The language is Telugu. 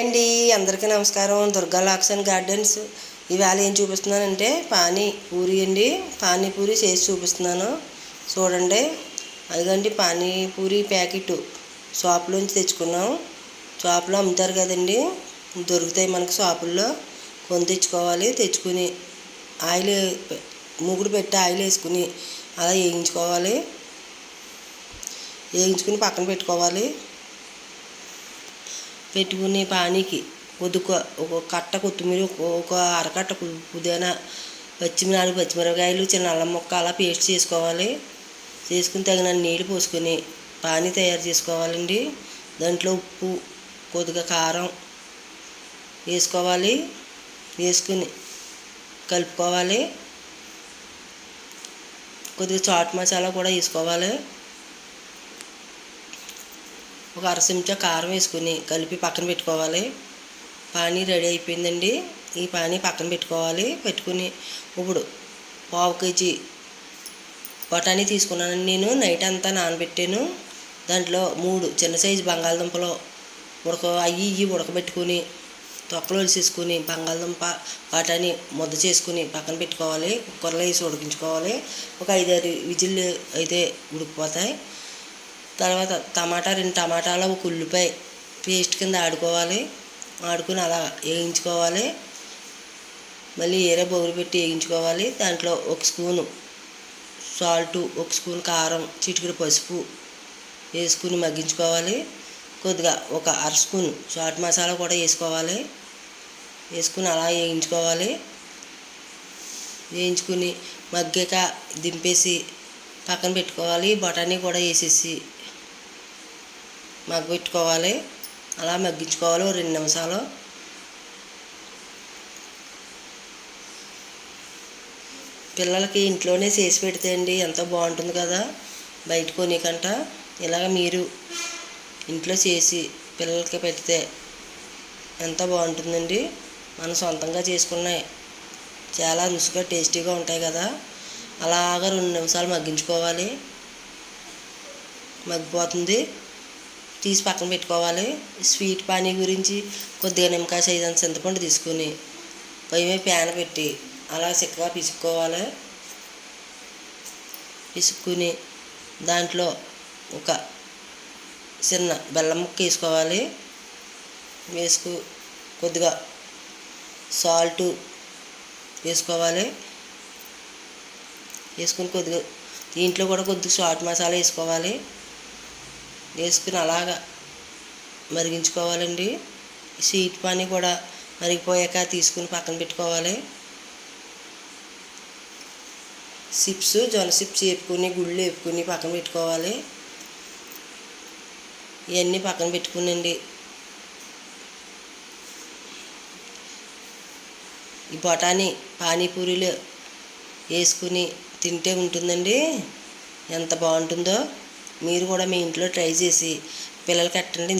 అండి అందరికీ నమస్కారం. Durga lakes and gardens. ఇవాళ ఏం చూపిస్తున్నానంటే పానీ పూరి అండి. పానీపూరి చేసి చూపిస్తున్నాను. చూడండి. అదిగండి పానీపూరి ప్యాకెట్. షాప్లోంచి తెచ్చుకున్నాం. షాప్లో అమ్ముతారు కదండి. దొరుకుతాయి మనకి షాపుల్లో. కొని తెచ్చుకోవాలి. తెచ్చుకుని ఆయిల్ మూగుడు పెట్టి ఆయిల్ వేసుకుని అలా వేయించుకోవాలి. వేయించుకుని పక్కన పెట్టుకోవాలి. పెట్టుకునే పానీకి కొద్దిగా ఒక కట్ట కొత్తిమీర ఒక అరకట్ట పుదీనా పచ్చిమిరపకాయలు పచ్చిమిరపకాయలు చిన్న అల్లం ముక్క అలా పేస్ట్ చేసుకోవాలి. చేసుకుని తగిన నీళ్ళు పోసుకొని పానీ తయారు చేసుకోవాలండి. దాంట్లో ఉప్పు కొద్దిగా కారం వేసుకోవాలి. వేసుకుని కలుపుకోవాలి. కొద్దిగా చాట్ మసాలా కూడా వేసుకోవాలి. ఒక అర చెంచా కారం వేసుకుని కలిపి పక్కన పెట్టుకోవాలి. పానీ రెడీ అయిపోయిందండి. ఈ పానీ పక్కన పెట్టుకోవాలి. పెట్టుకుని ఇప్పుడు పావు కేజీ బఠానీ తీసుకున్నాను నేను. నైట్ అంతా నానబెట్టాను. దాంట్లో మూడు చిన్న సైజు బంగాళదుంపలు ఉడక అయ్యి ఇవి ఉడకబెట్టుకుని తొక్కలు వేసేసుకుని బంగాళదుంప బఠానీ ముద్ద చేసుకుని పక్కన పెట్టుకోవాలి. కుక్కర్లో వేసి ఉడికించుకోవాలి. ఒక ఐదారు విజిల్ అయితే ఉడికిపోతాయి. తర్వాత టమాటా రెండు టమాటాలు ఒక ఉల్లిపాయ పేస్ట్ కింద ఆడుకోవాలి. ఆడుకుని అలా వేయించుకోవాలి. మళ్ళీ ఏరే బౌలు పెట్టి వేయించుకోవాలి. దాంట్లో ఒక స్పూను సాల్టు ఒక స్పూన్ కారం చిటికెడు పసుపు వేసుకుని మగ్గించుకోవాలి. కొద్దిగా ఒక అర స్పూన్ చాట్ మసాలా కూడా వేసుకోవాలి. వేసుకుని అలా వేయించుకోవాలి. వేయించుకుని మగ్గాక దింపేసి పక్కన పెట్టుకోవాలి. బఠానీ కూడా వేసేసి మగ్గబెట్టుకోవాలి అలా మగ్గించుకోవాలి రెండు నిమిషాలు. పిల్లలకి ఇంట్లోనే చేసి పెడితే అండి ఎంతో బాగుంటుంది కదా. బయట కొనికంట. ఇలాగ మీరు ఇంట్లో చేసి పిల్లలకి పెడితే ఎంతో బాగుంటుందండి. మనం సొంతంగా చేసుకున్నాయి చాలా రుచిగా టేస్టీగా ఉంటాయి కదా. అలాగ రెండు నిమిషాలు మగ్గించుకోవాలి. మగ్గిపోతుంది. తీసి పక్కన పెట్టుకోవాలి. స్వీట్ పానీ గురించి కొద్దిగా నిమ్మకాయ సైజ్ అంత చింతపండు తీసుకుని పొయ్యి మీద ప్యాన్ పెట్టి అలా చిక్కగా పిసుక్కోవాలి. పిసుక్కుని దాంట్లో ఒక చిన్న బెల్లం ముక్క వేసుకోవాలి. వేసుకు కొద్దిగా సాల్టు వేసుకోవాలి. వేసుకుని కొద్దిగా దీంట్లో కూడా కొద్దిగా చాట్ మసాలా వేసుకోవాలి. వేసుకుని అలాగా మరిగించుకోవాలండి. స్వీట్ పానీ కూడా మరిగిపోయాక తీసుకుని పక్కన పెట్టుకోవాలి. సిప్స్ జొన్న సిప్స్ వేపుకుని గుళ్ళు వేపుకుని పక్కన పెట్టుకోవాలి. ఇవన్నీ పక్కన పెట్టుకునండి. ఈ బఠానీ పానీపూరీలు వేసుకుని తింటే ఉంటుందండి. ఎంత బాగుంటుందో. మీరు కూడా మీ ఇంట్లో ట్రై చేసి పిల్లలకి ఎట్టండి